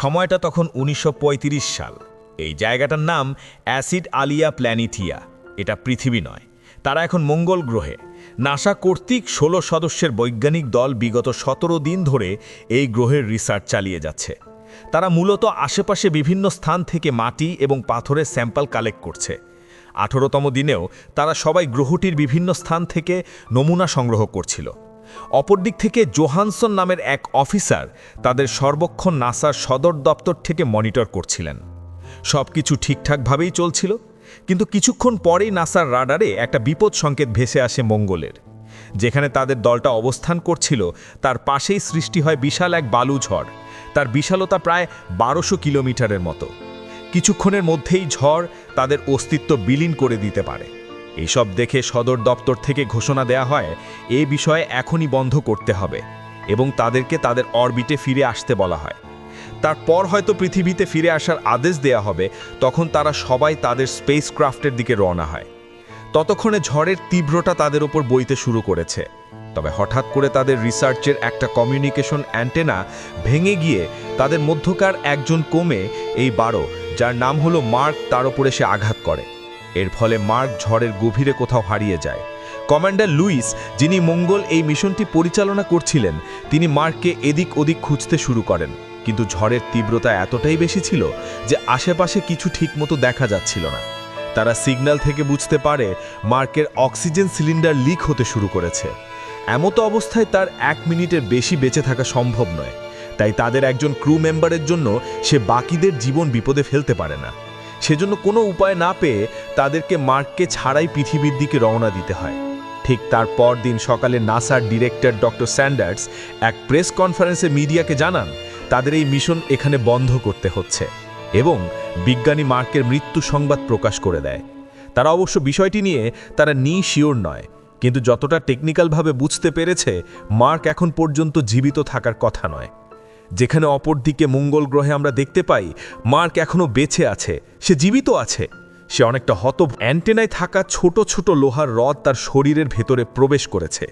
সময়টা তখন উনিশশো পঁয়ত্রিশ সাল। এই জায়গাটার নাম অ্যাসিড আলিয়া প্ল্যানিথিয়া। এটা পৃথিবী নয়, তারা এখন মঙ্গল গ্রহে। নাসা কর্তৃক ষোলো সদস্যের বৈজ্ঞানিক দল বিগত সতেরো দিন ধরে এই গ্রহের রিসার্চ চালিয়ে যাচ্ছে। তারা মূলত আশেপাশে বিভিন্ন স্থান থেকে মাটি এবং পাথরের স্যাম্পল কালেক্ট করছে। আঠেরোতম দিনেও তারা সবাই গ্রহটির বিভিন্ন স্থান থেকে নমুনা সংগ্রহ করছিল। অপরদিক থেকে জোহানসন নামের এক অফিসার তাদের সর্বক্ষণ নাসার সদর দপ্তর থেকে মনিটর করছিলেন। সব কিছু ঠিকঠাকভাবেই চলছিল, কিন্তু কিছুক্ষণ পরেই নাসার রাডারে একটা বিপদ সংকেত ভেসে আসে মঙ্গলের। যেখানে তাদের দলটা অবস্থান করছিল, তার পাশেই সৃষ্টি হয় বিশাল এক বালু ঝড়, তার বিশালতা প্রায় বারোশো কিলোমিটারের মতো। কিছুক্ষণের মধ্যেই ঝড় তাদের অস্তিত্ব বিলীন করে দিতে পারে। এইসব দেখে সদর দপ্তর থেকে ঘোষণা দেয়া হয়, এ বিষয়ে এখনই বন্ধ করতে হবে এবং তাদেরকে তাদের অরবিটে ফিরে আসতে বলা হয়। তারপর হয়তো পৃথিবীতে ফিরে আসার আদেশ দেয়া হবে, তখন তারা সবাই তাদের স্পেস ক্রাফটের দিকে রওনা হয়। ততক্ষণে ঝড়ের তীব্রতা তাদের ওপর বইতে শুরু করেছে। তবে হঠাৎ করে তাদের রিসার্চের একটা কমিউনিকেশন অ্যান্টেনা ভেঙে গিয়ে তাদের মধ্যকার একজন কমে এই বারো, যার নাম হলো মার্ক, তার ওপরে সে আঘাত করে। এর ফলে মার্ক ঝড়ের গভীরে কোথাও হারিয়ে যায়। কমান্ডার লুইস, যিনি মঙ্গল এই মিশনটি পরিচালনা করছিলেন, তিনি মার্ককে এদিক ওদিক খুঁজতে শুরু করেন। কিন্তু ঝড়ের তীব্রতা এতটাই বেশি ছিল যে আশেপাশে কিছু ঠিকমতো দেখা যাচ্ছিল না। তারা সিগন্যাল থেকে বুঝতে পারে মার্কের অক্সিজেন সিলিন্ডার লিক হতে শুরু করেছে। এমতো অবস্থায় তার এক মিনিটের বেশি বেঁচে থাকা সম্ভব নয়। তাই তাদের একজন ক্রু মেম্বারের জন্য সে বাকিদের জীবন বিপদে ফেলতে পারে না। সেজন্য কোনো উপায় না পেয়ে তাদেরকে মার্ককে ছাড়াই পৃথিবীর দিকে রওনা দিতে হয়। ঠিক তার পর দিন সকালে নাসার ডিরেক্টর ডক্টর স্যান্ডার্স এক প্রেস কনফারেন্সে মিডিয়াকে জানান, তাদের এই মিশন এখানে বন্ধ করতে হচ্ছে এবং বিজ্ঞানী মার্কের মৃত্যু সংবাদ প্রকাশ করে দেয়। তারা অবশ্য বিষয়টি নিয়ে তারা নি শিওর নয়, কিন্তু যতটা টেকনিক্যালভাবে বুঝতে পেরেছে, মার্ক এখন পর্যন্ত জীবিত থাকার কথা নয়। যেখানে অপরদিকে মঙ্গল গ্রহে আমরা দেখতে পাই, মার্ক এখনও বেঁচে আছে, সে জীবিত আছে। সে অনেকটা হত অ্যান্টেনায় থাকা ছোট ছোট লোহার রড তার শরীরের ভেতরে প্রবেশ করেছে।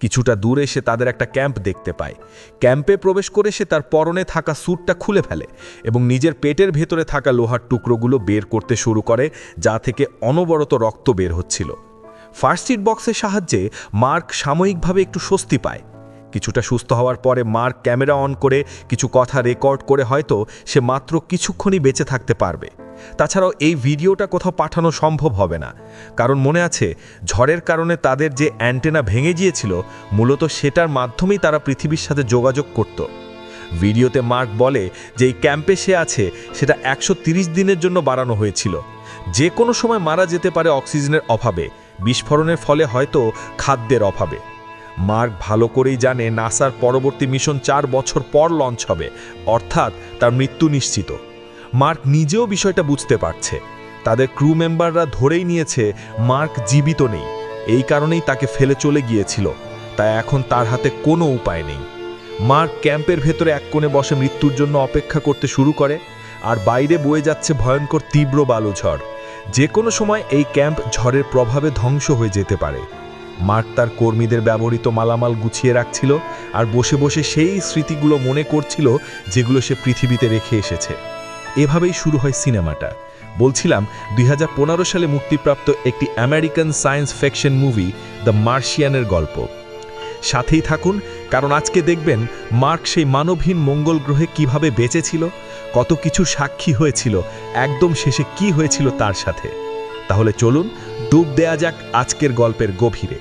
কিছুটা দূরে সে তাদের একটা ক্যাম্প দেখতে পায়। ক্যাম্পে প্রবেশ করে সে তার পরনে থাকা স্যুটটা খুলে ফেলে এবং নিজের পেটের ভেতরে থাকা লোহার টুকরোগুলো বের করতে শুরু করে, যা থেকে অনবরত রক্ত বের হচ্ছিল। ফার্স্ট এড বক্সের সাহায্যে মার্ক সাময়িকভাবে একটু স্বস্তি পায়। কিছুটা সুস্থ হওয়ার পরে মার্ক ক্যামেরা অন করে কিছু কথা রেকর্ড করে হয়তো সে মাত্র কিছুক্ষণই বেঁচে থাকতে পারবে। তাছাড়াও এই ভিডিওটা কোথাও পাঠানো সম্ভব হবে না। কারণ মনে আছে, ঝড়ের কারণে তাদের যে অ্যান্টেনা ভেঙে গিয়েছিল, মূলত সেটার মাধ্যমেই তারা পৃথিবীর সাথে যোগাযোগ করত। ভিডিওতে মার্ক বলে যে এই ক্যাম্পে সে আছে, সেটা একশো দিনের জন্য বাড়ানো হয়েছিল। যে কোনো সময় মারা যেতে পারে অক্সিজেনের অভাবে। বিস্ফোরণের ফলে হয়তো খাদ্যের অভাবে। মার্ক ভালো করেই জানে নাসার পরবর্তী মিশন চার বছর পর লঞ্চ হবে, অর্থাৎ তার মৃত্যু নিশ্চিত। মার্ক নিজেও বিষয়টা বুঝতে পারছে। তাদের ক্রু মেম্বাররা ধরেই নিয়েছে মার্ক জীবিত নেই। এই কারণেই তাকে ফেলে চলে গিয়েছিল। তাই এখন তার হাতে কোনো উপায় নেই। মার্ক ক্যাম্পের ভেতরে এক কোণে বসে মৃত্যুর জন্য অপেক্ষা করতে শুরু করে, আর বাইরে বয়ে যাচ্ছে ভয়ঙ্কর তীব্র বালুঝড়। যে কোনো সময় এই ক্যাম্প ঝড়ের প্রভাবে ধ্বংস হয়ে যেতে পারে। মার্ক তার কর্মীদের ব্যবহৃত মালামাল গুছিয়ে রাখছিল আর বসে বসে সেই স্মৃতিগুলো মনে করছিল যেগুলো সে পৃথিবীতে রেখে এসেছে। এভাবেই শুরু হয় সিনেমাটা। বলছিলাম, দুই হাজার পনেরো সালে মুক্তিপ্রাপ্ত একটি American science fiction movie, the মার্শিয়ানের গল্প। সাথেই থাকুন, কারণ আজকে দেখবেন মার্ক সেই মানবহীন মঙ্গল গ্রহে কীভাবে বেঁচেছিল, কত কিছু সাক্ষী হয়েছিল, একদম শেষে কি হয়েছিল তার সাথে। তাহলে চলুন ডুব দেয়া যাক আজকের গল্পের গভীরে।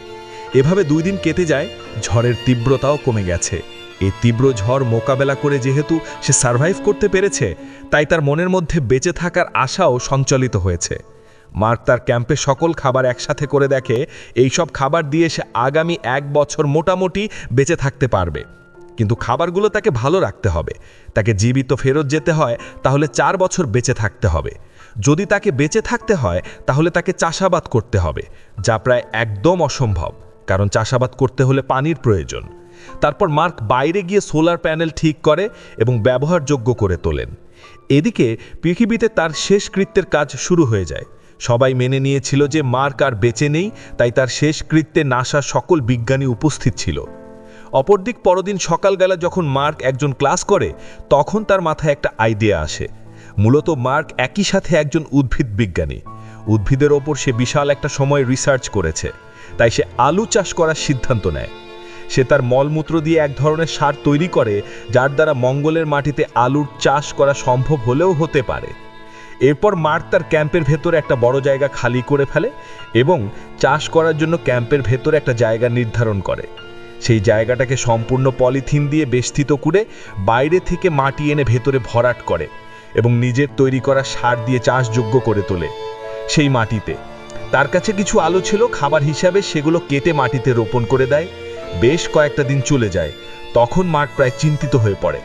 এভাবে দুই দিন কেটে যায়, ঝড়ের তীব্রতাও কমে গেছে। এই তীব্র ঝড় মোকাবেলা করে যেহেতু সে সার্ভাইভ করতে পেরেছে, তাই তার মনের মধ্যে বেঁচে থাকার আশাও সঞ্চালিত হয়েছে। মার্ক তার ক্যাম্পে সকল খাবার একসাথে করে দেখে, এই সব খাবার দিয়ে সে আগামী এক বছর মোটামুটি বেঁচে থাকতে পারবে। কিন্তু খাবারগুলো তাকে ভালো রাখতে হবে। তাকে জীবিত ফেরত যেতে হয়, তাহলে চার বছর বেঁচে থাকতে হবে। যদি তাকে বেঁচে থাকতে হয়, তাহলে তাকে চাষাবাদ করতে হবে, যা প্রায় একদম অসম্ভব, কারণ চাষাবাদ করতে হলে পানির প্রয়োজন। তারপর মার্ক বাইরে গিয়ে সোলার প্যানেল ঠিক করে এবং ব্যবহারযোগ্য করে তোলেন। এদিকে পৃথিবীতে তার শেষ কৃত্যের কাজ শুরু হয়ে যায়। সবাই মেনে নিয়েছিল যে মার্ক আর বেঁচে নেই, তাই তার শেষ কৃত্যে নাসা সকল বিজ্ঞানী উপস্থিত ছিল। অপরদিক পরদিন সকালবেলা যখন মার্ক একজন ক্লাস করে, তখন তার মাথায় একটা আইডিয়া আসে। মূলত মার্ক একই সাথে একজন উদ্ভিদ বিজ্ঞানী। উদ্ভিদের ওপর সে বিশাল একটা সময় রিসার্চ করেছে, তাই সে আলু চাষ করার সিদ্ধান্ত নেয়। সে তার মলমূত্র দিয়ে এক ধরনের সার তৈরি করে, যার দ্বারা মঙ্গলের মাটিতে আলুর চাষ করা সম্ভব হলেও হতে পারে। এরপর মার্ক তার ক্যাম্পের ভেতরে একটা বড় জায়গা খালি করে ফেলে এবং চাষ করার জন্য ক্যাম্পের ভেতরে একটা জায়গা নির্ধারণ করে। সেই জায়গাটাকে সম্পূর্ণ পলিথিন দিয়ে বেষ্টিত করে বাইরে থেকে মাটি এনে ভেতরে ভরাট করে। এবং নিজের তৈরি করা সার দিয়ে চাষযোগ্য করে তোলে সেই মাটিতে। তার কাছে কিছু আলু ছিল, খাবার হিসাবে সেগুলো কেটে মাটিতে রোপণ করে দেয়। বেশ কয়েকটা দিন চলে যায়, তখন মার্ক প্রায় চিন্তিত হয়ে পড়ে,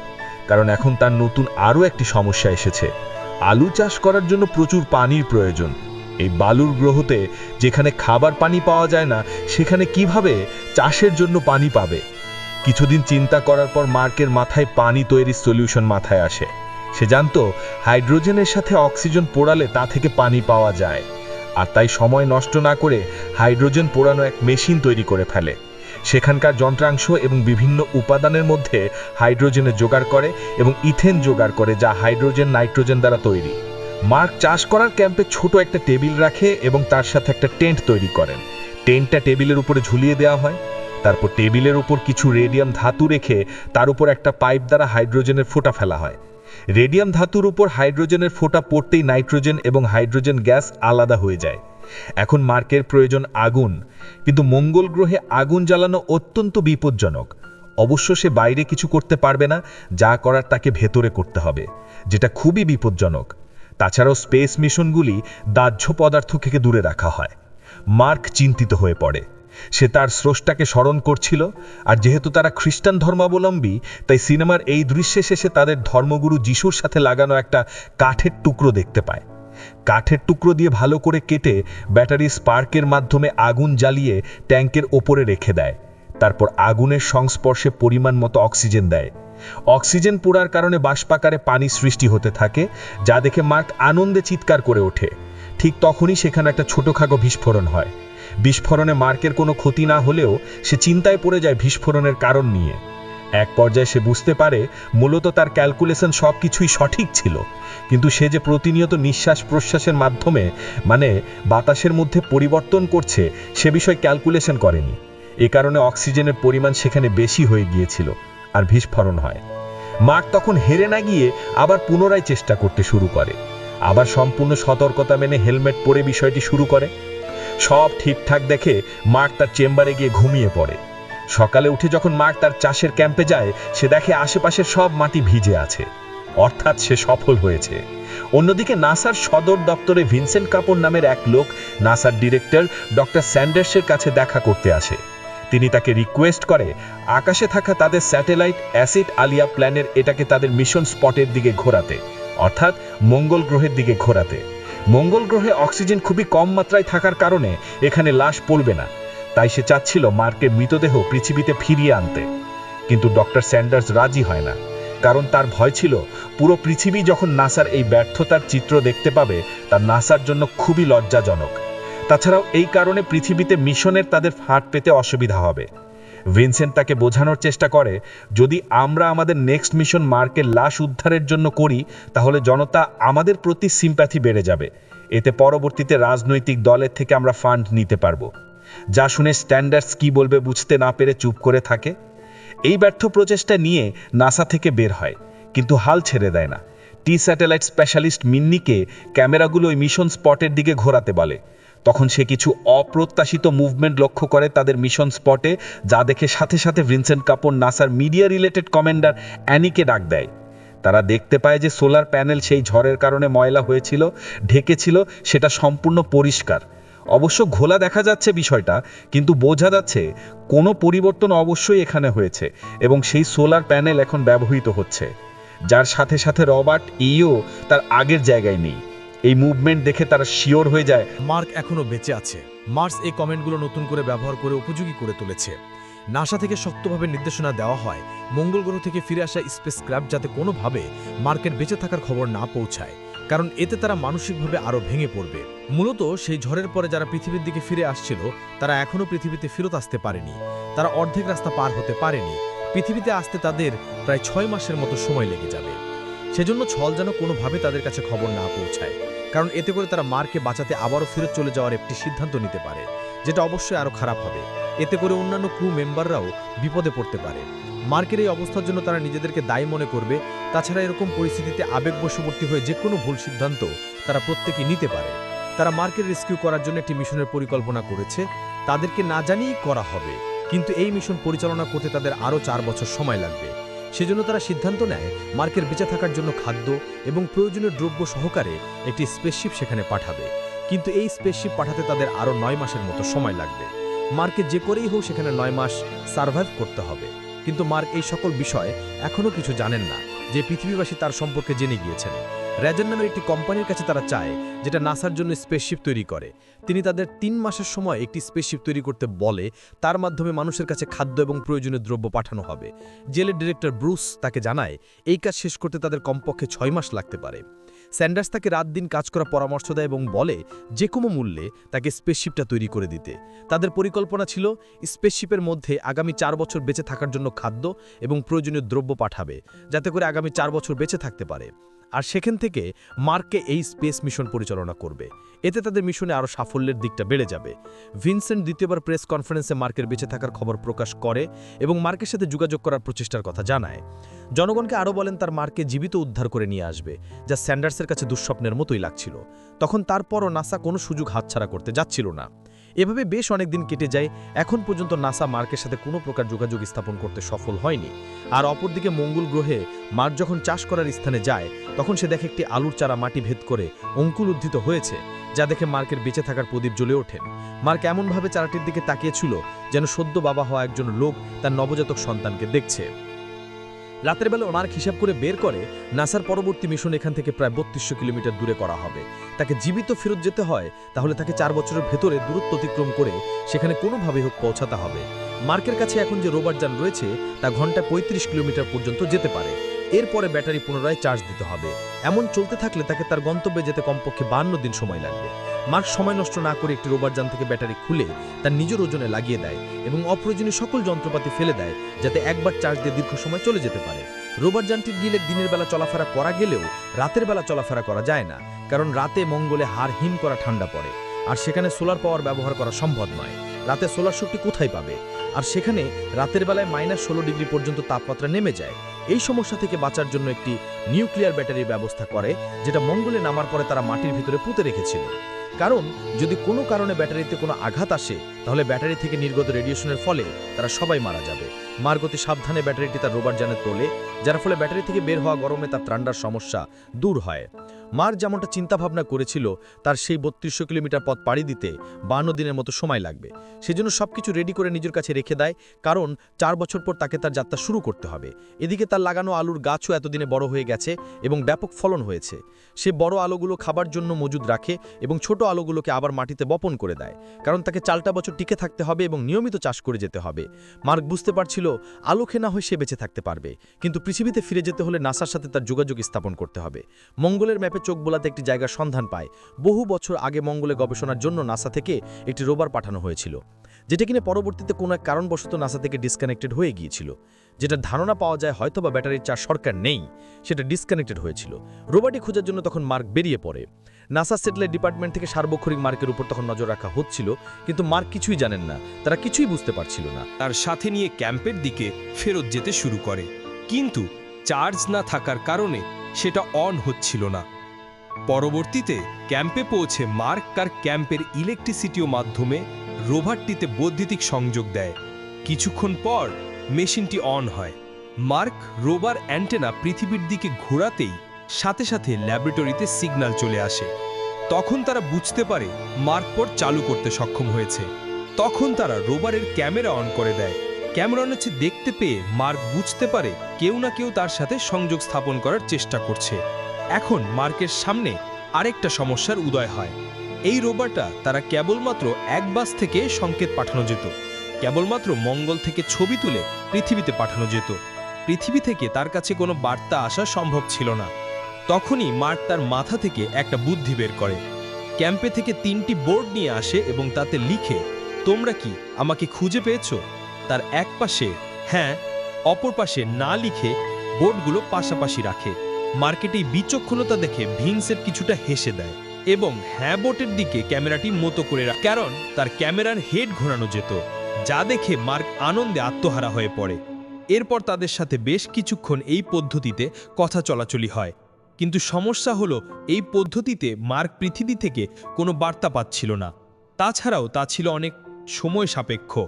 কারণ এখন তার নতুন আরও একটি সমস্যা এসেছে। আলু চাষ করার জন্য প্রচুর পানির প্রয়োজন। এই বালুর গ্রহতে যেখানে খাবার পানি পাওয়া যায় না, সেখানে কীভাবে চাষের জন্য পানি পাবে? কিছুদিন চিন্তা করার পর মার্কের মাথায় পানি তৈরির সলিউশন মাথায় আসে। সে জানতো হাইড্রোজেনের সাথে অক্সিজেন পোড়ালে তা থেকে পানি পাওয়া যায়। আর তাই সময় নষ্ট না করে হাইড্রোজেন পোড়ানো এক মেশিন তৈরি করে ফেলে। সেখানকার যন্ত্রাংশ এবং বিভিন্ন উপাদানের মধ্যে হাইড্রোজেনের জোগাড় করে এবং ইথেন জোগাড় করে যা হাইড্রোজেন নাইট্রোজেন দ্বারা তৈরি। মার্ক চাষ করার ক্যাম্পে ছোট একটা টেবিল রাখে এবং তার সাথে একটা টেন্ট তৈরি করেন। টেন্টটা টেবিলের উপরে ঝুলিয়ে দেওয়া হয়। তারপর টেবিলের উপর কিছু রেডিয়াম ধাতু রেখে তার উপর একটা পাইপ দ্বারা হাইড্রোজেনের ফোঁটা ফেলা হয়। রেডিয়াম ধাতুর উপর হাইড্রোজেনের ফোঁটা পড়তেই নাইট্রোজেন এবং হাইড্রোজেন গ্যাস আলাদা হয়ে যায়। এখন মার্কের প্রয়োজন আগুন। কিন্তু মঙ্গল গ্রহে আগুন জ্বালানো অত্যন্ত বিপজ্জনক। অবশ্য সে বাইরে কিছু করতে পারবে না, যা করার তাকে ভেতরে করতে হবে, যেটা খুবই বিপজ্জনক। তাছাড়াও স্পেস মিশনগুলি দাহ্য পদার্থ থেকে দূরে রাখা হয়। মার্ক চিন্তিত হয়ে পড়ে। সে তার স্রষ্টাকে স্মরণ করছিল, আর যেহেতু তারা খ্রিস্টান ধর্মাবলম্বী, তাই সিনেমার এই দৃশ্যে শেষে তাদের ধর্মগুরু যিশুর সাথে লাগানো একটা কাঠের টুকরো দেখতে পায়। কাঠের টুকরো দিয়ে ভালো করে কেটে ব্যাটারি স্পার্কের মাধ্যমে আগুন জ্বালিয়ে ট্যাঙ্কের ওপরে রেখে দেয়। তারপর আগুনের সংস্পর্শে পরিমাণ মতো অক্সিজেন দেয়। অক্সিজেন পোড়ার কারণে বাষ্পাকারে পানি সৃষ্টি হতে থাকে, যা দেখে মার্ক আনন্দে চিৎকার করে ওঠে। ঠিক তখনই সেখানে একটা ছোটোখাটো বিস্ফোরণ হয়। বিস্ফোরণে মার্কের কোনো ক্ষতি না হলেও সে চিন্তায় পড়ে যায় বিস্ফোরণের কারণ নিয়ে। এক পর্যায়ে সে বুঝতে পারে মূলত তার ক্যালকুলেশন সব কিছুই সঠিক ছিল, কিন্তু সে যে প্রতিনিয়ত নিঃশ্বাস প্রশ্বাসের মাধ্যমে মানে বাতাসের মধ্যে পরিবর্তন করছে, সে বিষয় ক্যালকুলেশন করেনি। এ কারণে অক্সিজেনের পরিমাণ সেখানে বেশি হয়ে গিয়েছিল আর বিস্ফোরণ হয়। মার্ক তখন হেরে না গিয়ে আবার পুনরায় চেষ্টা করতে শুরু করে। আবার সম্পূর্ণ সতর্কতা মেনে হেলমেট পরে বিষয়টি শুরু করে। সব ঠিকঠাক দেখে মার্ক তার চেম্বারে গিয়ে ঘুমিয়ে পড়ে। সকালে উঠে যখন মার্ক তার চাষের ক্যাম্পে যায়, সে দেখে আশেপাশের সব মাটি ভিজে আছে। অর্থাৎ সে সফল হয়েছে। অন্যদিকে নাসার সদর দপ্তরে ভিনসেন্ট কাপুর নামের এক লোক নাসার ডিরেক্টর ডক্টর স্যান্ডার্সের কাছে দেখা করতে আসে। তিনি তাকে রিকোয়েস্ট করে, আকাশে থাকা তাদের স্যাটেলাইট অ্যাসিড আলিয়া প্ল্যানের এটাকে তাদের মিশন স্পটের দিকে ঘোরাতে, অর্থাৎ মঙ্গল গ্রহের দিকে ঘোরাতে। মঙ্গল গ্রহে অক্সিজেন খুবই কম মাত্রায় থাকার কারণে এখানে লাশ পড়বে না। তাই সে চাচ্ছিল মার্কের মৃতদেহ পৃথিবীতে ফিরিয়ে আনতে। কিন্তু ডক্টর স্যান্ডার্স রাজি হয় না। কারণ তার ভয় ছিল, পুরো পৃথিবী যখন নাসার এই ব্যর্থতার চিত্র দেখতে পাবে, তা নাসার জন্য খুবই লজ্জাজনক। তাছাড়াও এই কারণে পৃথিবীতে মিশনের তাদের ফাঁট পেতে অসুবিধা হবে। ভিনসেন্ট তাকে বোঝানোর চেষ্টা করে, যদি আমরা আমাদের নেক্সট মিশন মার্কের লাশ উদ্ধারের জন্য করি, তাহলে জনতা আমাদের প্রতি সিম্প্যাথি বেড়ে যাবে। এতে পরবর্তীতে রাজনৈতিক দলের থেকে আমরা ফান্ড নিতে পারব। যা শুনে স্ট্যান্ডার্ডস কি বলবে বুঝতে না পেরে চুপ করে থাকে। এই ব্যর্থ প্রচেষ্টা নিয়ে নাসা থেকে বের হয়, কিন্তু হাল ছেড়ে দেয় না। টি স্যাটেলাইট স্পেশালিস্ট মিন্নিকে ক্যামেরাগুলো ওই মিশন স্পটের দিকে ঘোরাতে বলে। তখন সে কিছু অপ্রত্যাশিত মুভমেন্ট লক্ষ্য করে তাদের মিশন স্পটে যা দেখে সাথে সাথে ভিনসেন্ট কাপুর নাসার মিডিয়া রিলেটেড কমান্ডার অ্যানিকে ডাক দেয়। তারা দেখতে পায় যে সোলার প্যানেল সেই ঝড়ের কারণে ময়লা হয়েছিল, ঢেকেছিল, সেটা সম্পূর্ণ পরিষ্কার। অবশ্য ঘোলা দেখা যাচ্ছে বিষয়টা, কিন্তু বোঝা যাচ্ছে কোনো পরিবর্তন অবশ্যই এখানে হয়েছে এবং সেই সোলার প্যানেল এখন ব্যবহৃত হচ্ছে। যার সাথে সাথে রবার্ট ইও তার আগের জায়গায় নেই। এই মুভমেন্ট দেখে তারা শিওর হয়ে যায়। মার্ক এখনও বেঁচে আছে। মার্স এই কমেন্টগুলো নতুন করে ব্যবহার করে উপযোগী করে তুলেছে। নাসা থেকে শক্তভাবে নির্দেশনা দেওয়া হয়, মঙ্গল গ্রহ থেকে ফিরে আসা স্পেস ক্রাফট যাতে কোনোভাবে মার্কের বেঁচে থাকার খবর না পৌঁছায়, কারণ এতে তারা মানসিকভাবে আরও ভেঙে পড়বে। মূলত সেই ঝড়ের পরে যারা পৃথিবীর দিকে ফিরে আসছিল, তারা এখনও পৃথিবীতে ফেরত আসতে পারেনি। তারা অর্ধেক রাস্তা পার হতে পারেনি। পৃথিবীতে আসতে তাদের প্রায় ছয় মাসের মতো সময় লেগে যাবে। সেজন্য ছল যেন কোনোভাবে তাদের কাছে খবর না পৌঁছায়। কারণ এতে করে তারা মারকে বাঁচাতে আবারও ফেরত চলে যাওয়ার একটি সিদ্ধান্ত নিতে পারে, যেটা অবশ্যই আরও খারাপ হবে। এতে করে অন্যান্য ক্রু মেম্বাররাও বিপদে পড়তে পারে। মার্কের এই অবস্থার জন্য তারা নিজেদেরকে দায়ী মনে করবে, তাছাড়া এরকম পরিস্থিতিতে আবেগবশবর্তী হয়ে যে কোনো ভুল সিদ্ধান্ত তারা প্রত্যেকেই নিতে পারে। তারা মার্কের রেস্কিউ করার জন্য একটি মিশনের পরিকল্পনা করেছে, তাদেরকে না জানিয়েই করা হবে। কিন্তু এই মিশন পরিচালনা করতে তাদের আরও চার বছর সময় লাগবে। সেজন্য তারা সিদ্ধান্ত নেয় মার্কের বেঁচে থাকার জন্য খাদ্য এবং প্রয়োজনীয় দ্রব্য সহকারে একটি স্পেসশিপ সেখানে পাঠাবে। কিন্তু এই স্পেসশিপ পাঠাতে তাদের আরও নয় মাসের মতো সময় লাগবে। মার্কে যে করেই হোক সেখানে নয় মাস সার্ভাইভ করতে হবে। কিন্তু মার্ক এই সকল বিষয় এখনও কিছু জানেন না, যে পৃথিবীবাসী তার সম্পর্কে জেনে গিয়েছেন। র্যাজন নামের একটি কোম্পানির কাছে তারা চায়, যেটা নাসার জন্য স্পেসশিপ তৈরি করে। তিনি তাদের তিন মাসের সময় একটি স্পেসশিপ তৈরি করতে বলে, তার মাধ্যমে মানুষের কাছে খাদ্য এবং প্রয়োজনীয় দ্রব্য পাঠানো হবে। জেলের ডিরেক্টর ব্রুস তাকে জানায়, এই কাজ শেষ করতে তাদের কমপক্ষে ছয় মাস লাগতে পারে। স্যান্ডার্স তাকে রাত দিন কাজ করা পরামর্শ দেয় এবং বলে যে কোনো মূল্যে তাকে স্পেসশিপটা তৈরি করে দিতে। তাদের পরিকল্পনা ছিল স্পেসশিপের মধ্যে আগামী চার বছর বেঁচে থাকার জন্য খাদ্য এবং প্রয়োজনীয় দ্রব্য পাঠাবে, যাতে করে আগামী চার বছর বেঁচে থাকতে পারে। আর সেখান থেকে মার্ককে এই স্পেস মিশন পরিচালনা করবে। এতে তাদের মিশনে আরও সাফল্যের দিকটা বেড়ে যাবে। ভিনসেন্ট দ্বিতীয়বার প্রেস কনফারেন্সে মার্কের বেঁচে থাকার খবর প্রকাশ করে এবং মার্কের সাথে যোগাযোগ করার প্রচেষ্টার কথা জানায়। জনগণকে আরও বলেন, তার মার্কে জীবিত উদ্ধার করে নিয়ে আসবে, যা স্যান্ডার্সের কাছে দুঃস্বপ্নের মতোই লাগছিল। তখন তারপরও নাসা কোনো সুযোগ হাতছাড়া করতে যাচ্ছিল না। এভাবে বেশ অনেক দিন কেটে যায়, এখন পর্যন্ত নাসা মার্কের সাথে কোনো প্রকার যোগাযোগ স্থাপন করতে সফল হয়নি। আর অপরদিকে মঙ্গল গ্রহে মার্ক যখন চাষ করার স্থানে যায়, তখন সে দেখে একটি আলুর চারা মাটি ভেদ করে অঙ্কুল উদ্ধৃত হয়েছে, যা দেখে মার্কের বেঁচে থাকার প্রদীপ জ্বলে ওঠেন মার্ক এমনভাবে চারাটির দিকে তাকিয়েছিল যেন সদ্য বাবা হওয়া একজন লোক তার নবজাতক সন্তানকে দেখছে। রাতের বেলা মার্ক হিসাব করে বের করে নাসার পরবর্তী মিশন এখান থেকে প্রায় বত্রিশশো কিলোমিটার দূরে করা হবে। তাকে জীবিত ফেরত যেতে হয়, তাহলে তাকে চার বছরের ভেতরে দূরত্ব অতিক্রম করে সেখানে কোনোভাবে হোক পৌঁছাতে হবে। মার্কের কাছে এখন যে রোবট যান রয়েছে, তা ঘণ্টা পঁয়ত্রিশ কিলোমিটার পর্যন্ত যেতে পারে। এরপরে ব্যাটারি পুনরায় চার্জ দিতে হবে। এমন চলতে থাকলে তাকে তার গন্তব্যে যেতে কমপক্ষে বান্ন দিন সময় লাগবে। মার্ক সময় নষ্ট না করে একটি রোবট যান থেকে ব্যাটারি খুলে তার নিজের ওজনে লাগিয়ে দেয় এবং অপ্রয়োজনীয় সকল যন্ত্রপাতি ফেলে দেয় যাতে একবার চার্জ দিয়ে দীর্ঘ সময় চলে যেতে পারে। রোবট যানটির গিলে দিনের বেলা চলাফেরা করা গেলেও রাতের বেলা চলাফেরা করা যায় না, কারণ রাতে মঙ্গলে হাড় হিম করা ঠান্ডা পড়ে। আর সেখানে সোলার পাওয়ার ব্যবহার করা সম্ভব নয়। রাতে সোলার শক্তি কোথায় পাবে? আর সেখানে রাতের বেলায় মাইনাস ষোলো ডিগ্রি পর্যন্ত তাপমাত্রা নেমে যায়। এই সমস্যা থেকে বাঁচার জন্য একটি নিউক্লিয়ার ব্যাটারির ব্যবস্থা করে, যেটা মঙ্গলে নামার পরে তারা মাটির ভিতরে পুঁতে রেখেছিল। কারণ, যদি কোনো কারণে ব্যাটারিতে কোনো আঘাত আসে, তাহলে ব্যাটারি থেকে নির্গত রেডিয়েশনের ফলে তারা সবাই মারা যাবে। মারগতি সাবধানে ব্যাটারিটি তার রোবার জানে তোলে, যার ফলে ব্যাটারি থেকে বের হওয়া গরমে তার ত্রান্ডার সমস্যা দূর হয়। মার যেমনটা চিন্তাভাবনা করেছিল, তার সেই বত্রিশশো কিলোমিটার পথ পাড়ি দিতে বান্ন দিনের মতো সময় লাগবে। সেজন্য সবকিছু রেডি করে নিজের কাছে রেখে দেয়, কারণ চার বছর পর তাকে তার যাত্রা শুরু করতে হবে। এদিকে তার লাগানো আলুর গাছও এতদিনে বড় হয়ে গেছে এবং ব্যাপক ফলন হয়েছে। সে বড় আলোগুলো খাবার জন্য মজুদ রাখে এবং ছোট আলোগুলোকে আবার মাটিতে বপন করে দেয়, কারণ তাকে চালটা বছর টিকে থাকতে হবে এবং নিয়মিত চাষ করে যেতে হবে। মার্ক বুঝতে পারছিল, আলো খেনা হয়ে সে বেঁচে থাকতে পারবে, কিন্তু পৃথিবীতে ফিরে যেতে হলে নাসার সাথে তার যোগাযোগ স্থাপন করতে হবে। মঙ্গলের ম্যাপে চোখ বোলাতে একটি জায়গার সন্ধান পায়। বহু বছর আগে মঙ্গলে গবেষণার জন্য নাসা থেকে একটি রোবার পাঠানো হয়েছিল, যেটা কিনা পরবর্তীতে কোনো এক কারণবশত নাসা থেকে ডিসকানেক্টেড হয়ে গিয়েছিল। যেটা ধারণা পাওয়া যায় হয়তোবা ব্যাটারির চার সরকার নেই, সেটা ডিসকানেক্টেড হয়েছিল। রোবটটি খোঁজার জন্য তখন মার্ক বেরিয়ে পড়ে। নাসা স্যাটেলাইট ডিপার্টমেন্ট থেকে সার্বক্ষণিক মার্কের উপর তখন নজর রাখা হচ্ছিল, কিন্তু মার্ক কিছুই জানেন না, তারা কিছুই বুঝতে পারছিল না। তার সাথে নিয়ে ক্যাম্পের দিকে ফেরত যেতে শুরু করে, কিন্তু চার্জ না থাকার কারণে সেটা অন হচ্ছিল না। পরবর্তীতে ক্যাম্পে পৌঁছে মার্ক তার ক্যাম্পের ইলেকট্রিসিটিও মাধ্যমে রোভারটিতে বৈদ্যুতিক সংযোগ দেয়। কিছুক্ষণ পর মেশিনটি অন হয়। মার্ক রোবার অ্যান্টেনা পৃথিবীর দিকে ঘোরাতেই সাথে সাথে ল্যাবরেটরিতে সিগন্যাল চলে আসে। তখন তারা বুঝতে পারে মার্ক পর চালু করতে সক্ষম হয়েছে। তখন তারা রোবারের ক্যামেরা অন করে দেয়। ক্যামেরা অন হচ্ছে দেখতে পেয়ে মার্ক বুঝতে পারে কেউ না কেউ তার সাথে সংযোগ স্থাপন করার চেষ্টা করছে। এখন মার্কের সামনে আরেকটা সমস্যার উদয় হয়। এই রোবারটা তারা কেবলমাত্র এক বাস থেকে সংকেত পাঠানো যেত। কেবলমাত্র মঙ্গল থেকে ছবি তুলে পৃথিবীতে পাঠানো যেত। পৃথিবী থেকে তার কাছে কোনো বার্তা আসা সম্ভব ছিল না। তখনই মার্ক তার মাথা থেকে একটা বুদ্ধি বের করে। ক্যাম্পে থেকে তিনটি বোর্ড নিয়ে আসে এবং তাতে লিখে, তোমরা কি আমাকে খুঁজে পেয়েছ? তার এক পাশে হ্যাঁ অপর পাশে না লিখে বোর্ডগুলো পাশাপাশি রাখে। মার্কেটে বিচক্ষণতা দেখে ভিনসেন্ট কিছুটা হেসে দেয় এবং হ্যাঁ বোটের দিকে ক্যামেরাটি মতো করে রাখে কারণ তার ক্যামেরার হেড ঘোরানো যেত, যা দেখে মার্ক আনন্দে আত্মহারা হয়ে পড়ে। এরপর তাদের সাথে বেশ কিছুক্ষণ এই পদ্ধতিতে কথা চলাচলি হয়। কিন্তু সমস্যা হলো, এই পদ্ধতিতে মার্ক পৃথিবী থেকে কোনো বার্তা পাচ্ছিল না। তাছাড়াও তা ছিল অনেক সময় সাপেক্ষ।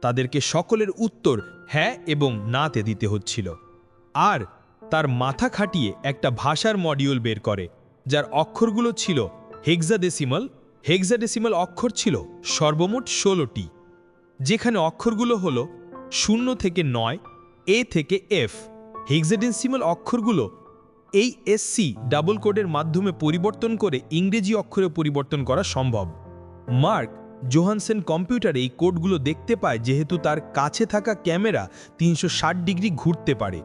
তাদেরকে সকলের উত্তর হ্যাঁ এবং নাতে দিতে হচ্ছিল। আর তার মাথা খাটিয়ে একটা ভাষার মডিউল বের করে, যার অক্ষরগুলো ছিল হেক্সাডেসিমাল হেক্সাডেসিমাল অক্ষর ছিল সর্বমোট ষোলোটি, যেখানে অক্ষরগুলো হল শূন্য থেকে নয়, এ থেকে এফ। হেক্সাডেসিমাল অক্ষরগুলো এই এসসি ডাবল কোডের মাধ্যমে পরিবর্তন করে ইংরেজি অক্ষরে পরিবর্তন করা সম্ভব। মার্ক জোহানসেন কম্পিউটারে এই কোডগুলো দেখতে পায়, যেহেতু তার কাছে থাকা ক্যামেরা তিনশো ষাট ডিগ্রি ঘুরতে পারে।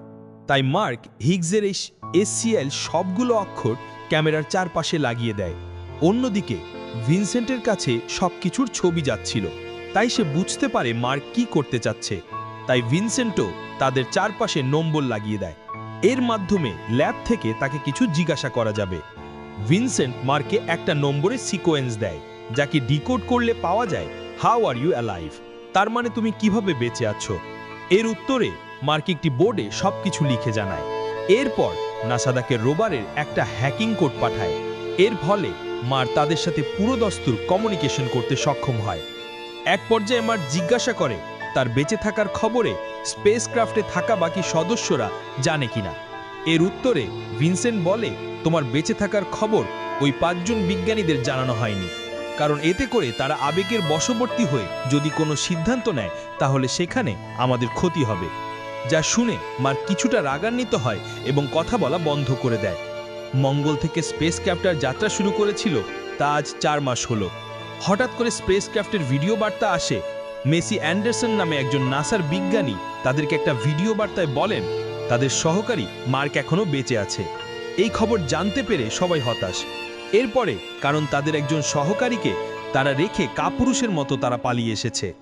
তাই মার্ক হিগসের এই এসসিএল সবগুলো অক্ষর ক্যামেরার চারপাশে লাগিয়ে দেয়। অন্যদিকে ভিনসেন্টের কাছে সবকিছুর ছবি যাচ্ছিল। তাই সে বুঝতে পারে মার্ক কি করতে চাচ্ছে। তাই ভিনসেন্টও তাদের চারপাশে নম্বর লাগিয়ে দেয়। এর মাধ্যমে ল্যাব থেকে তাকে কিছু জিজ্ঞাসা করা যাবে। ভিনসেন্ট মার্কে একটা নম্বরের সিকোয়েন্স দেয় যাকে ডিকোড করলে পাওয়া যায়, হাউ আর ইউ অ্যালাইভ? তার মানে তুমি কীভাবে বেঁচে আছো? এর উত্তরে মার্ক একটি বোর্ডে সবকিছু লিখে জানায়। এরপর নাসাদাকে রোবারের একটা হ্যাকিং কোড পাঠায়। এর ফলে মার তাদের সাথে পুরো দস্তুর কমিউনিকেশন করতে সক্ষম হয়। এক পর্যায়ে মার জিজ্ঞাসা করে, তার বেঁচে থাকার খবরে স্পেসক্রাফটে থাকা বাকি সদস্যরা জানে কিনা? এর উত্তরে ভিনসেন্ট বলে, তোমার বেঁচে থাকার খবর ওই পাঁচজন বিজ্ঞানীদের জানানো হয়নি। কারণ এতে করে তারা আবেগের বশবর্তী হয়ে যদি কোনো সিদ্ধান্ত নেয়, তাহলে সেখানে আমাদের ক্ষতি হবে। যা শুনে মার কিছুটা রাগান্বিত হয় এবং কথা বলা বন্ধ করে দেয়। মঙ্গল থেকে স্পেস ক্রাফটার যাত্রা শুরু করেছিল, তা আজ চার মাস হলো। হঠাৎ করে স্পেস ক্রাফটের ভিডিও বার্তা আসে। মেসি অ্যান্ডারসন নামে একজন নাসার বিজ্ঞানী তাদেরকে একটা ভিডিও বার্তায় বলেন, তাদের সহকারী মার্ক এখনও বেঁচে আছে। এই খবর জানতে পেরে সবাই হতাশ। এরপরে, কারণ তাদের একজন সহকারীকে তারা রেখে কাপুরুষের মতো তারা পালিয়ে এসেছে।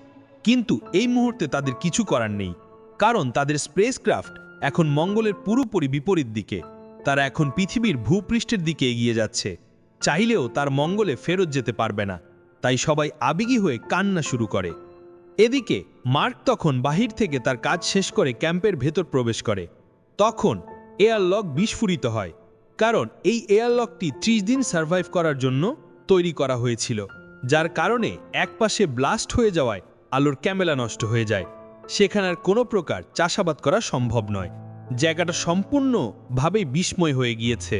কিন্তু এই মুহূর্তে তাদের কিছু করার নেই। কারণ তাদের স্পেসক্রাফট এখন মঙ্গলের পুরোপুরি বিপরীত দিকে। তারা এখন পৃথিবীর ভূপৃষ্ঠের দিকে এগিয়ে যাচ্ছে। চাইলেও তার মঙ্গলে ফেরত যেতে পারবে না। তাই সবাই আবেগী হয়ে কান্না শুরু করে। এদিকে মার্ক তখন বাহির থেকে তার কাজ শেষ করে ক্যাম্পের ভেতর প্রবেশ করে। তখন এয়ারলক বিস্ফোরিত হয়। কারণ এই এয়ারলকটি ত্রিশ দিন সার্ভাইভ করার জন্য তৈরি করা হয়েছিল, যার কারণে একপাশে ব্লাস্ট হয়ে যাওয়ায় আলোর ক্যামেলা নষ্ট হয়ে যায়। সেখানে আর কোনো প্রকার চাষাবাদ করা সম্ভব নয়। জায়গাটা সম্পূর্ণভাবেই বিস্ময় হয়ে গিয়েছে।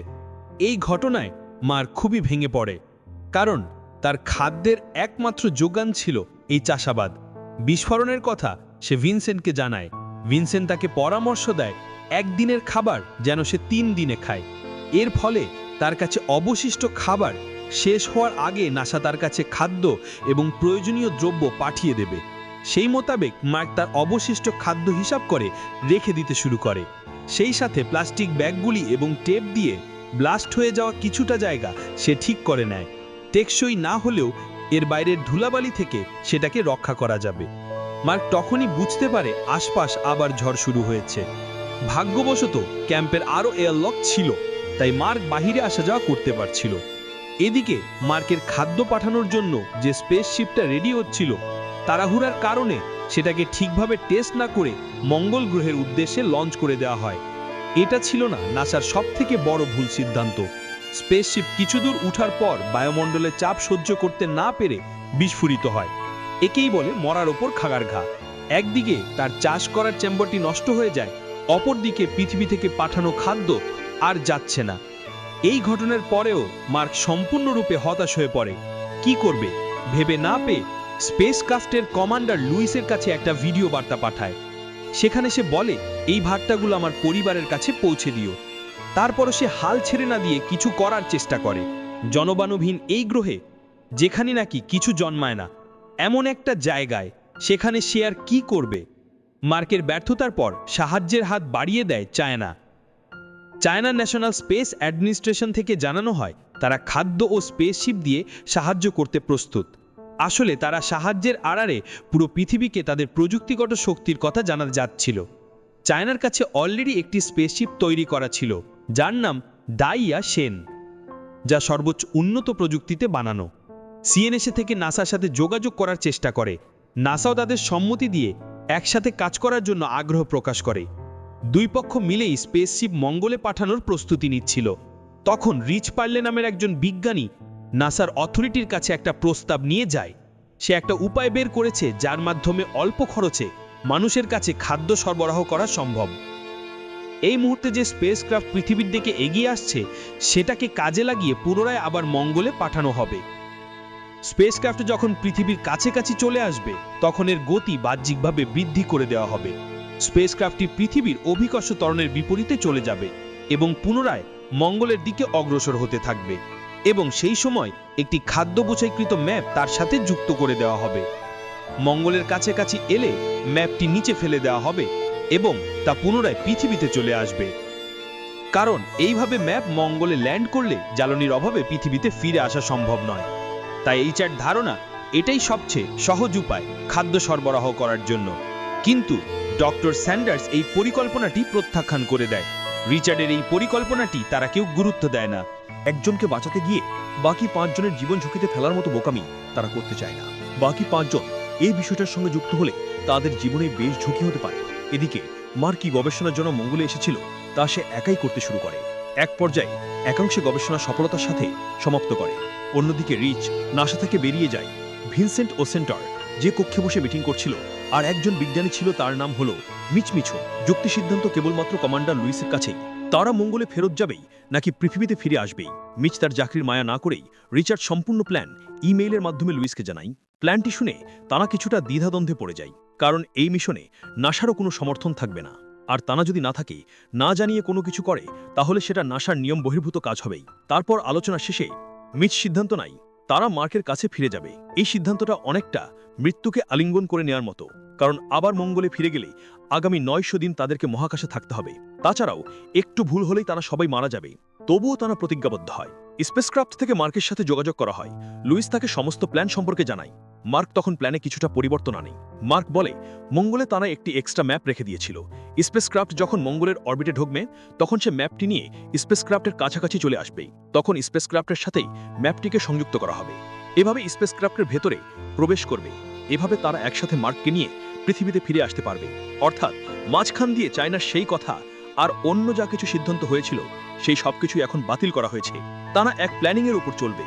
এই ঘটনায় মার খুবই ভেঙে পড়ে, কারণ তার খাদ্যের একমাত্র যোগান ছিল এই চাষাবাদ। বিস্ফোরণের কথা সে ভিনসেন্টকে জানায়। ভিনসেন্ট তাকে পরামর্শ দেয়, একদিনের খাবার যেন সে তিন দিনে খায়। এর ফলে তার কাছে অবশিষ্ট খাবার শেষ হওয়ার আগে নাসা তার কাছে খাদ্য এবং প্রয়োজনীয় দ্রব্য পাঠিয়ে দেবে। সেই মোতাবেক মার্ক তার অবশিষ্ট খাদ্য হিসাব করে রেখে দিতে শুরু করে। সেই সাথে প্লাস্টিক ব্যাগগুলি এবং টেপ দিয়ে ব্লাস্ট হয়ে যাওয়া কিছুটা জায়গা সে ঠিক করে নেয়। টেকসই না হলেও এর বাইরের ধুলাবালি থেকে সেটাকে রক্ষা করা যাবে। মার্ক তখনই বুঝতে পারে আশপাশ আবার ঝড় শুরু হয়েছে। ভাগ্যবশত ক্যাম্পের আরও এয়ারলক ছিল, তাই মার্ক বাহিরে আসা যাওয়া করতে পারছিল। এদিকে মার্কের খাদ্য পাঠানোর জন্য যে স্পেসশিপটা রেডি হচ্ছিল তাড়াহুড়ার কারণে সেটাকে ঠিকভাবে টেস্ট না করে মঙ্গল গ্রহের উদ্দেশ্যে লঞ্চ করে দেওয়া হয়। এটা ছিল না, নাসার সবথেকে বড় ভুল সিদ্ধান্ত। স্পেসশিপ কিছু দূর উঠার পর বায়ুমণ্ডলে চাপ সহ্য করতে না পেরে বিস্ফোরিত হয়। একেই বলে মরার ওপর খাগার ঘা। একদিকে তার চাষ করার চেম্বারটি নষ্ট হয়ে যায়, অপরদিকে পৃথিবী থেকে পাঠানো খাদ্য আর যাচ্ছে না। এই ঘটনার পরেও মার্ক সম্পূর্ণরূপে হতাশ হয়ে পড়ে। কি করবে? ভেবে না পেয়ে স্পেস ক্রাফটের কমান্ডার লুইসের কাছে একটা ভিডিও বার্তা পাঠায়। সেখানে সে বলে, এই ভাট্টাগুলো আমার পরিবারের কাছে পৌঁছে দিও। তারপরও সে হাল ছেড়ে না দিয়ে কিছু করার চেষ্টা করে। জনবানুহীন এই গ্রহে, যেখানে নাকি কিছু জন্মায় না, এমন একটা জায়গায় সেখানে সে আর কি করবে? মার্কের ব্যর্থতার পর সাহায্যের হাত বাড়িয়ে দেয় China. China national space administration থেকে জানানো হয়, তারা খাদ্য ও স্পেসশিপ দিয়ে সাহায্য করতে প্রস্তুত। আসলে তারা সাহায্যের আড়ালে পুরো পৃথিবীকে তাদের প্রযুক্তিগত শক্তির কথা জানাতে যাচ্ছিল। চায়নার কাছে অলরেডি একটি স্পেসশিপ তৈরি করা ছিল, যার নাম ডাইয়া সেন, যা সর্বোচ্চ উন্নত প্রযুক্তিতে বানানো। সিএনএসএ থেকে নাসার সাথে যোগাযোগ করার চেষ্টা করে। নাসাও তাদের সম্মতি দিয়ে একসাথে কাজ করার জন্য আগ্রহ প্রকাশ করে। দুই পক্ষ মিলেই স্পেসশিপ মঙ্গলে পাঠানোর প্রস্তুতি নিচ্ছিল। তখন রিচ পার্লে নামের একজন বিজ্ঞানী নাসার অথরিটির কাছে একটা প্রস্তাব নিয়ে যায়। সে একটা উপায় বের করেছে যার মাধ্যমে অল্প খরচে মানুষের কাছে খাদ্য সরবরাহ করা সম্ভব। এই মুহূর্তে যে স্পেসক্রাফট পৃথিবীর দিকে এগিয়ে আসছে, সেটাকে কাজে লাগিয়ে পুনরায় আবার মঙ্গলে পাঠানো হবে। স্পেসক্রাফট যখন পৃথিবীর কাছাকাছি চলে আসবে, তখন এর গতি বাহ্যিকভাবে বৃদ্ধি করে দেওয়া হবে। স্পেসক্রাফটটি পৃথিবীর অভিকর্ষ ত্বরণের বিপরীতে চলে যাবে এবং পুনরায় মঙ্গলের দিকে অগ্রসর হতে থাকবে। এবং সেই সময় একটি খাদ্য বোঝাইকৃত ম্যাপ তার সাথে যুক্ত করে দেওয়া হবে। মঙ্গলের কাছাকাছি এলে ম্যাপটি নিচে ফেলে দেওয়া হবে এবং তা পুনরায় পৃথিবীতে চলে আসবে। কারণ এইভাবে ম্যাপ মঙ্গলে ল্যান্ড করলে জ্বালানির অভাবে পৃথিবীতে ফিরে আসা সম্ভব নয়। তাই এই চার ধারণা এটাই সবচেয়ে সহজ উপায় খাদ্য সরবরাহ করার জন্য। কিন্তু ডক্টর স্যান্ডার্স এই পরিকল্পনাটি প্রত্যাখ্যান করে দেয়। রিচার্ডের এই পরিকল্পনাটি তারা কেউ গুরুত্ব দেয় না। একজনকে বাঁচাতে গিয়ে বাকি পাঁচজনের জীবন ঝুঁকিতে ফেলার মতো বোকামি তারা করতে চায় না। বাকি পাঁচজন এই বিষয়টার সঙ্গে যুক্ত হলে তাদের জীবনে বেশ ঝুঁকি হতে পারে। এদিকে মার কি গবেষণার জন্য মঙ্গলে এসেছিল, তা সে একাই করতে শুরু করে। এক পর্যায়ে একাংশে গবেষণা সফলতার সাথে সমাপ্ত করে। অন্যদিকে রিচ নাসা থেকে বেরিয়ে যায় ভিনসেন্ট ও সেন্টার যে কক্ষে বসে মিটিং করছিল, আর একজন বিজ্ঞানী ছিল তার নাম হলো মিচমিছো যুক্তি সিদ্ধান্ত কেবলমাত্র কমান্ডার লুইসের কাছেই। তারা মঙ্গলে ফেরত যাবেই, নাকি পৃথিবীতে ফিরে আসবেই। মিচ তার চাকরির মায়া না করেই রিচার্ড সম্পূর্ণ প্ল্যান ইমেইলের মাধ্যমে লুইসকে জানাই। প্ল্যানটি শুনে তারা কিছুটা দ্বিধাদ্বন্দ্বে পড়ে যায়, কারণ এই মিশনে নাসারও কোনো সমর্থন থাকবে না। আর তারা যদি না থাকে, না জানিয়ে কোনো কিছু করে, তাহলে সেটা নাসার নিয়ম বহির্ভূত কাজ হবেই। তারপর আলোচনা শেষে মিচ সিদ্ধান্ত নাই তারা মার্কের কাছে ফিরে যাবে। এই সিদ্ধান্তটা অনেকটা মৃত্যুকে আলিঙ্গন করে নেওয়ার মতো, কারণ আবার মঙ্গলে ফিরে গেলে আগামী নয়শো দিন তাদেরকে মহাকাশে থাকতে হবে। তাছাড়াও, একটু ভুল হলেই তারা সবাই মারা যাবে। তবুও তারা প্রতিজ্ঞাবদ্ধ হয়। স্পেসক্রাফট থেকে মার্কের সাথে যোগাযোগ করা হয়। লুইস তাকে সমস্ত প্ল্যান সম্পর্কে জানায়। মার্ক তখন প্ল্যানে কিছুটা পরিবর্তন আনে। মার্ক বলে, মঙ্গলে তারা একটি এক্সট্রা ম্যাপ রেখে দিয়েছিল। স্পেসক্রাফট যখন মঙ্গলের অরবিটে ঢুকবে, তখন সে ম্যাপটি নিয়ে স্পেসক্রাফটের কাছাকাছি চলে আসবে। তখন স্পেসক্রাফটের সাথেই ম্যাপটিকে সংযুক্ত করা হবে। এভাবে স্পেসক্রাফটের ভেতরে প্রবেশ করবে। এভাবে তারা একসাথে মার্ককে নিয়ে পৃথিবীতে ফিরে আসতে পারবে। অর্থাৎ, মাঝখান দিয়ে চায়নার সেই কথা আর অন্য যা কিছু সিদ্ধান্ত হয়েছিল, সেই সবকিছু এখন বাতিল করা হয়েছে। তারা এক প্ল্যানিংয়ের উপর চলবে।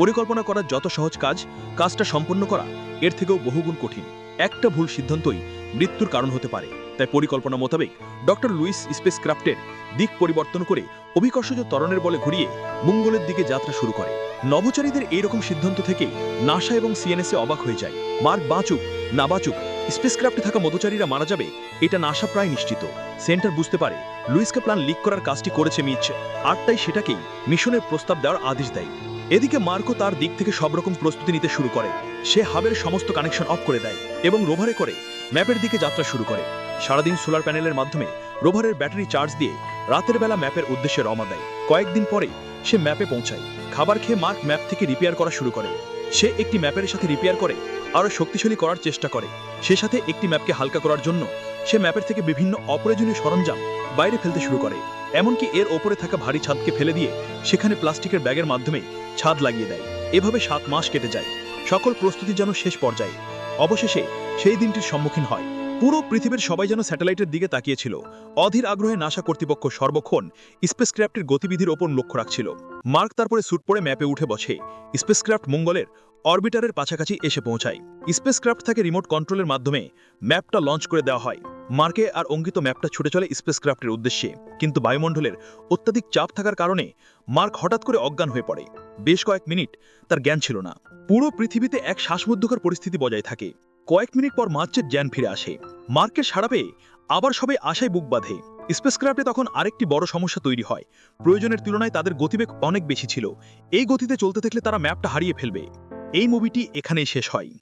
পরিকল্পনা করার যত সহজ কাজ, কাজটা সম্পন্ন করা এর থেকেও বহুগুণ কঠিন। একটা ভুল সিদ্ধান্তই মৃত্যুর কারণ হতে পারে। তাই পরিকল্পনা মোতাবেক ডক্টর লুইস স্পেসক্রাফটের দিক পরিবর্তন করে অভিকর্ষজ তরণের বলে ঘুরিয়ে মঙ্গলের দিকে যাত্রা শুরু করে। নভোচারীদের এইরকম সিদ্ধান্ত থেকে নাসা এবং সিএনএসএ অবাক হয়ে যায়। মার্ক বাঁচুক, না বাঁচুক, স্পেসক্রাফটে থাকা মধুচারীরা মারা যাবে, এটা নাসা প্রায় নিশ্চিত। সেন্টার বুঝতে পারে লুইসকে প্ল্যান লিক করার কাজটি করেছে মিচ, আর তাই সেটাকেই মিশনের প্রস্তাব দেওয়ার আদেশ দেয়। এদিকে মার্কো তার দিক থেকে সব রকম প্রস্তুতি নিতে শুরু করে। সে হাবের সমস্ত কানেকশন অফ করে দেয় এবং রোভারে করে ম্যাপের দিকে যাত্রা শুরু করে। সারাদিন সোলার প্যানেলের মাধ্যমে রোভারের ব্যাটারি চার্জ দিয়ে রাতের বেলা ম্যাপের উদ্দেশ্যে রওনা দেয়। কয়েকদিন পরে সে ম্যাপে পৌঁছায়। খাবার খেয়ে মার্ক ম্যাপ থেকে রিপেয়ার করা শুরু করে। সে একটি ম্যাপের সাথে রিপেয়ার করে আরও শক্তিশালী করার চেষ্টা করে। সে সাথে একটি ম্যাপকে হালকা করার জন্য সে ম্যাপের থেকে বিভিন্ন অপ্রয়োজনীয় সরঞ্জাম বাইরে ফেলতে শুরু করে। এমনকি এর ওপরে থাকা ভারী ছাদকে ফেলে দিয়ে সেখানে প্লাস্টিকের ব্যাগের মাধ্যমে ছাদ লাগিয়ে দেয়। এভাবে সাত মাস কেটে যায়। সকল প্রস্তুতি যেন শেষ পর্যায়ে। অবশেষে সেই দিনটির সম্মুখীন হয়। পুরো পৃথিবীর সবাই যেন স্যাটেলাইটের দিকে তাকিয়েছিল। অধীর আগ্রহে নাসা কর্তৃপক্ষ সর্বক্ষণ স্পেসক্রাফটের গতিবিধির ওপর লক্ষ্য রাখছিল। মার্ক তারপরে স্যুট পরে ম্যাপে উঠে বসে। স্পেসক্রাফট মঙ্গলের অরবিটারের কাছাকাছি এসে পৌঁছায়। স্পেসক্রাফট থেকে রিমোট কন্ট্রোলের মাধ্যমে ম্যাপটা লঞ্চ করে দেওয়া হয়। মার্কে আর অঙ্কিত ম্যাপটা ছুটে চলে স্পেসক্রাফটের উদ্দেশ্যে। কিন্তু বায়ুমণ্ডলের অত্যাধিক চাপ থাকার কারণে মার্ক হঠাৎ করে অজ্ঞান হয়ে পড়ে। বেশ কয়েক মিনিট তার জ্ঞান ছিল না। পুরো পৃথিবীতে এক শ্বাসমধ্যকার পরিস্থিতি বজায় থাকে। কয়েক মিনিট পর মার্চের জ্ঞান ফিরে আসে। মার্কের সাড়া পেয়ে আবার সবাই আশায় বুক বাঁধে। স্পেসক্রাফটে তখন আরেকটি বড় সমস্যা তৈরি হয়। প্রয়োজনের তুলনায় তাদের গতিবেগ অনেক বেশি ছিল। এই গতিতে চলতে থাকলে তারা ম্যাপটা হারিয়ে ফেলবে। এই মুভিটি এখানেই শেষ হয়।